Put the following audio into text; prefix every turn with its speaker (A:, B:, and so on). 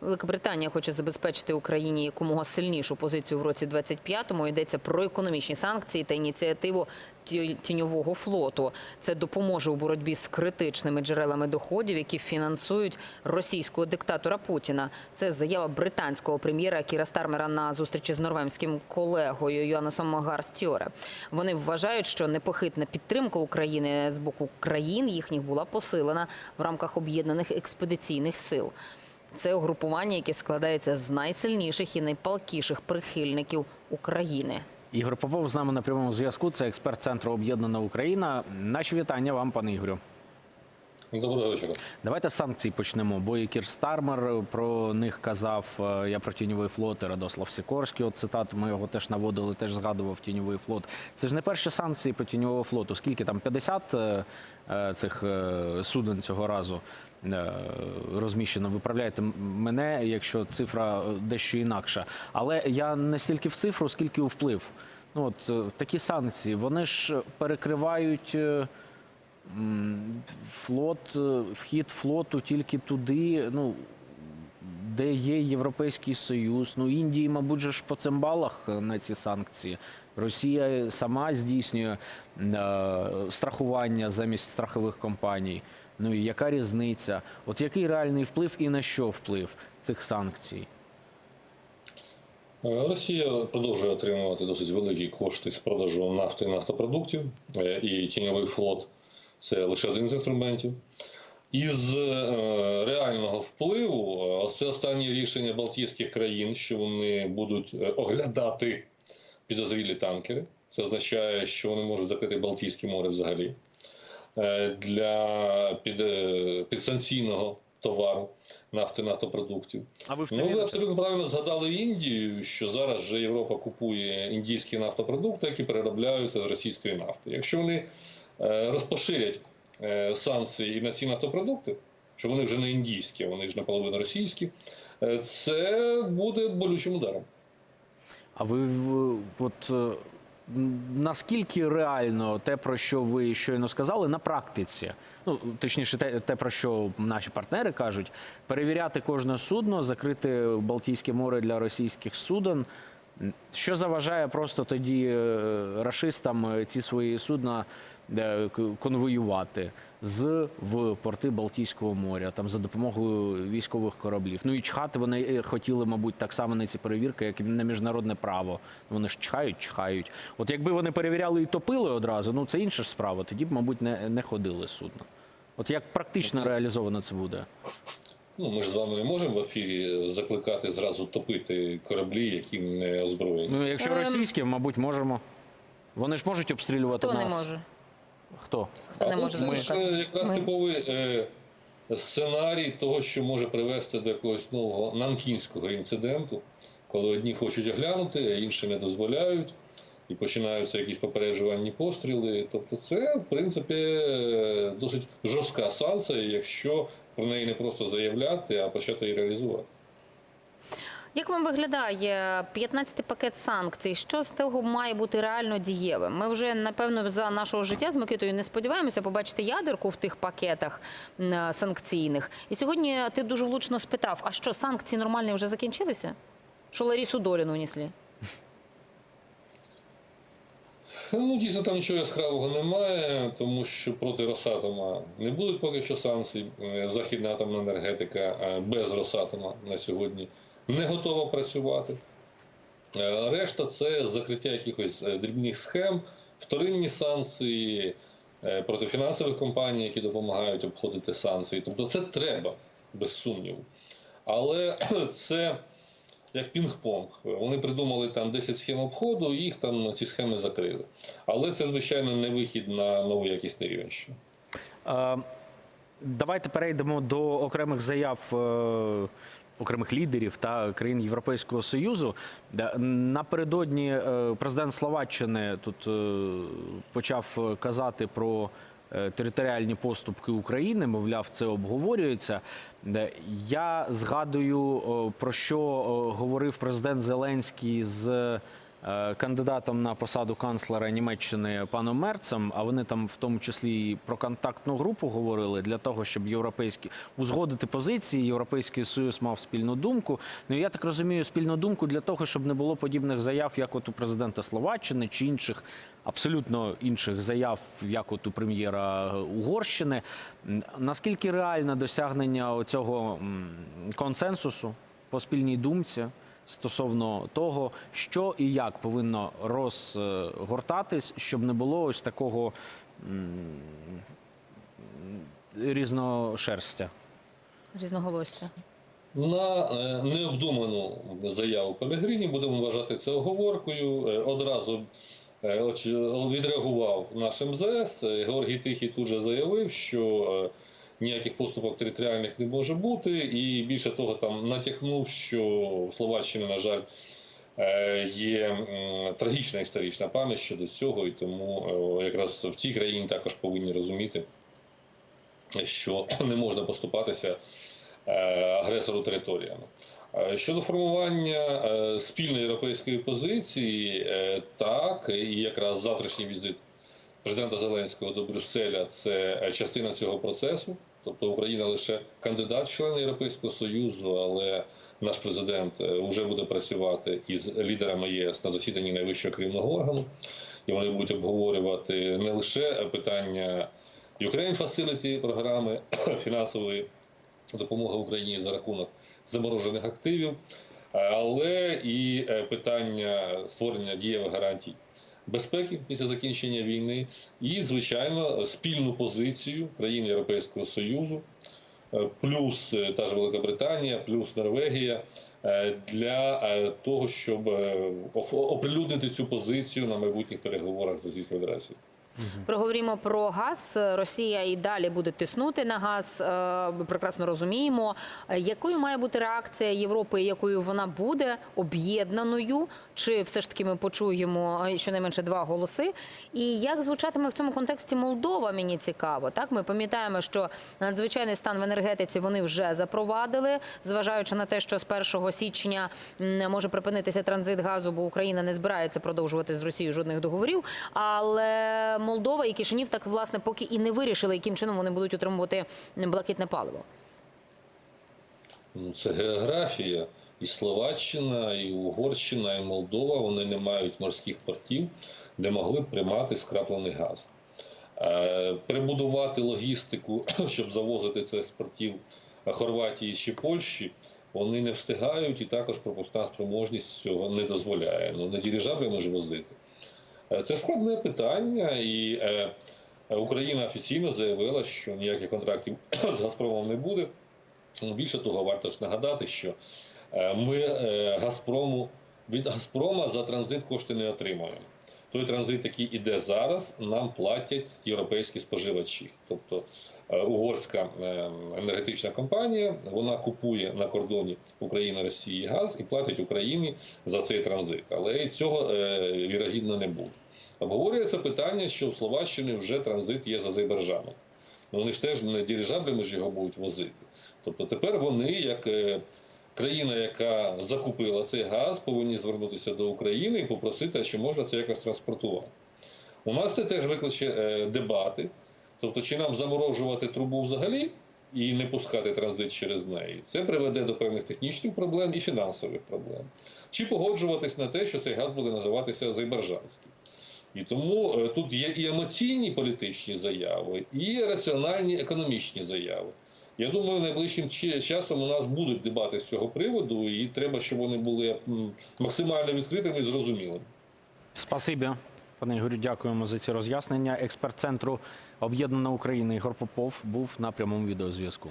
A: Велика Британія хоче забезпечити Україні якомога сильнішу позицію в році 25-му. Йдеться про економічні санкції та ініціативу ті- тіньового флоту. Це допоможе у боротьбі з критичними джерелами доходів, які фінансують російського диктатора Путіна. Це заява британського прем'єра Кіра Стармера на зустрічі з норвезьким колегою Йоаннесом Гарстьоре. Вони вважають, що непохитна підтримка України з боку країн їхніх була посилена в рамках об'єднаних експедиційних сил. Це угрупування, яке складається з найсильніших і найпалкіших прихильників України.
B: Ігор Попов з нами на прямому зв'язку. Це експерт центру Об'єднана Україна. Наші вітання вам, пане Ігорю.
C: Доброго вечора.
B: Давайте з санкцій почнемо. Бо і Стармер про них казав. е, Я про тіньовий флот і Радослав Сікорський. От цитат ми його теж наводили, теж згадував тіньовий флот. Це ж не перші санкції по тіньового флоту. Скільки там 50 е, е, цих суден цього разу розміщено. Виправляйте мене, якщо цифра дещо інакша. Але я не стільки в цифру, скільки у вплив. Ну от такі санкції, вони ж перекривають. Флот, е, вхід флоту тільки туди, ну де є Європейський Союз. Ну Індії, мабуть, ж по цимбалах е, на ці санкції. Росія сама здійснює е, страхування замість страхових компаній. Ну і яка різниця? От який реальний вплив і на що вплив цих санкцій?
C: Росія продовжує отримувати досить великі кошти з продажу нафти і нафтопродуктів, і тіньовий флот це лише один з інструментів. Із е, реального впливу, е, це останнє рішення Балтійських країн, що вони будуть е, оглядати підозрілі танкери. Це означає, що вони можуть закрити Балтійське море взагалі для під, підсанкційного товару нафти нафтопродуктів.
B: А ви в
C: Ну, ви абсолютно правильно згадали Індію, що зараз же Європа купує індійські нафтопродукти, які переробляються з російської нафти. Якщо вони розпоширять е, санкції і на ці нафтопродукти, що вони вже не індійські, вони ж наполовину російські, е, це буде болючим ударом.
B: А ви от е, наскільки реально те, про що ви щойно сказали, на практиці? Ну точніше, те, те, про що наші партнери кажуть, перевіряти кожне судно, закрити Балтійське море для російських суден. Що заважає просто тоді е, рашистам е, ці свої судна е, конвоювати з в порти Балтійського моря, там за допомогою військових кораблів. Ну і чхати вони е, хотіли, мабуть, так само на ці перевірки, як і на міжнародне право. Вони ж чхають, чхають. От якби вони перевіряли і топили одразу, ну це інша ж справа. Тоді б, мабуть, не, не ходили судна. От як практично реалізовано це буде?
C: Ну, ми ж з вами не можемо в ефірі закликати зразу топити кораблі, які не озброєні.
B: Ну, якщо
A: Ем.
B: російські, мабуть, можемо. Вони ж можуть обстрілювати
A: Хто
B: нас.
A: не може?
B: Хто?
A: Хто не
C: а
A: може
C: це ж якраз
A: Ми.
C: типовий е, сценарій того, що може привести до якогось нового нанкінського інциденту, коли одні хочуть оглянути, а інші не дозволяють, і починаються якісь попереджувальні постріли. Тобто, це, в принципі, е, досить жорстка санкція, якщо про неї не просто заявляти, а почати її реалізувати.
A: Як вам виглядає 15-й пакет санкцій? Що з того має бути реально дієвим? Ми вже напевно за нашого життя з Микитою не сподіваємося побачити ядерку в тих пакетах санкційних. І сьогодні ти дуже влучно спитав: а що санкції нормальні вже закінчилися? Що Ларісу Доліну несли?
C: Ну, дійсно, там нічого яскравого немає, тому що проти Росатома не будуть поки що санкцій. Е, Західна атомна енергетика е, без Росатома на сьогодні не готова працювати. Е, Решта це закриття якихось е, дрібних схем, вторинні санкції е, проти фінансових компаній, які допомагають обходити санкції. Тобто це треба, без сумніву. Але це як пінг-понг. Вони придумали там 10 схем обходу, і їх там ці схеми закрили. Але це, звичайно, не вихід на новий якісний рівень.
B: Давайте перейдемо до окремих заяв окремих лідерів та країн Європейського Союзу. Напередодні е, президент Словаччини тут е, почав казати про е, територіальні поступки України. Мовляв, це обговорюється. Я згадую, е, про що е, говорив президент Зеленський з е, кандидатом на посаду канцлера Німеччини паном Мерцем, а вони там в тому числі і про контактну групу говорили для того, щоб європейські узгодити позиції. Європейський союз мав спільну думку. Ну я так розумію, спільну думку для того, щоб не було подібних заяв, як от у президента Словаччини чи інших абсолютно інших заяв, як от у прем'єра Угорщини. Наскільки реальне досягнення цього консенсусу по спільній думці стосовно того, що і як повинно розгортатись, щоб не було ось такого різношерстя?
A: Різноголосся.
C: На е, необдуману заяву Пелегрині будемо вважати це оговоркою. Е, Одразу е, відреагував наш МЗС. Георгій Тихий тут же заявив, що ніяких поступок територіальних не може бути, і більше того, там натякнув, що в Словаччині, на жаль, е, є трагічна історична пам'ять щодо цього, і тому е, якраз в цій країні також повинні розуміти, що не можна поступатися е, агресору територіями. Щодо формування спільної європейської позиції, так і якраз завтрашній візит президента Зеленського до Брюсселя це частина цього процесу. Тобто Україна лише кандидат члени Європейського Союзу, але наш президент вже буде працювати із лідерами єС на засіданні найвищого керівного органу, і вони будуть обговорювати не лише питання Ukraine Facility програми фінансової допомоги Україні за рахунок заморожених активів, але і е, питання створення дієвих гарантій безпеки після закінчення війни, і, звичайно, спільну позицію країн Європейського Союзу, е, плюс е, та ж Велика Британія, плюс Норвегія е, для того, щоб оприлюднити цю позицію на майбутніх переговорах з Російською Федерацією.
A: Проговоримо про газ. Росія і далі буде тиснути на газ. Е, Ми прекрасно розуміємо, якою має бути реакція Європи, якою вона буде об'єднаною, чи все ж таки ми почуємо е, щонайменше два голоси. І як звучатиме в цьому контексті Молдова? Мені цікаво. Так, ми пам'ятаємо, що надзвичайний стан в енергетиці вони вже запровадили, зважаючи на те, що з 1 січня може припинитися транзит газу, бо Україна не збирається продовжувати з Росією жодних договорів. Але Молдова і Кишинів так власне поки і не вирішили, яким чином вони будуть отримувати блакитне паливо.
C: Ну, це географія. І Словаччина, і Угорщина, і Молдова вони не мають морських портів, де могли б приймати скраплений газ. Е, Прибудувати логістику, щоб завозити це з портів Хорватії чи Польщі, вони не встигають, і також пропускна спроможність цього не дозволяє. Ну, не дирижаблями ж возити. Е, Це складне питання, і е, Україна офіційно заявила, що ніяких контрактів з Газпромом не буде. Ну, Більше того, варто ж нагадати, що е, ми Газпрому від Газпрома за транзит кошти не отримуємо. Той транзит, який іде зараз, нам платять європейські споживачі. Тобто угорська е, енергетична компанія вона купує на кордоні України Росії газ і платить Україні за цей транзит. Але цього е, вірогідно не буде. Обговорюється питання, що в Словаччині вже транзит є з Азербайджаном. Ну, вони ж теж не дирижаблями ж його будуть возити. Тобто тепер вони, як е, країна, яка закупила цей газ, повинні звернутися до України і попросити, чи можна це якось транспортувати. У нас це теж викличе е, дебати. Тобто, чи нам заморожувати трубу взагалі і не пускати транзит через неї, це приведе до певних технічних проблем і фінансових проблем. Чи погоджуватись на те, що цей газ буде називатися азербайджанський. І тому е, тут є і емоційні політичні заяви, і раціональні економічні заяви. Я думаю, найближчим часом у нас будуть дебати з цього приводу, і треба, щоб вони були максимально відкритими і зрозумілими.
B: Спасибі. Пане Ігорю, дякуємо за ці роз'яснення. Експерт центру Об'єднана Україна Ігор Попов був на прямому відеозв'язку.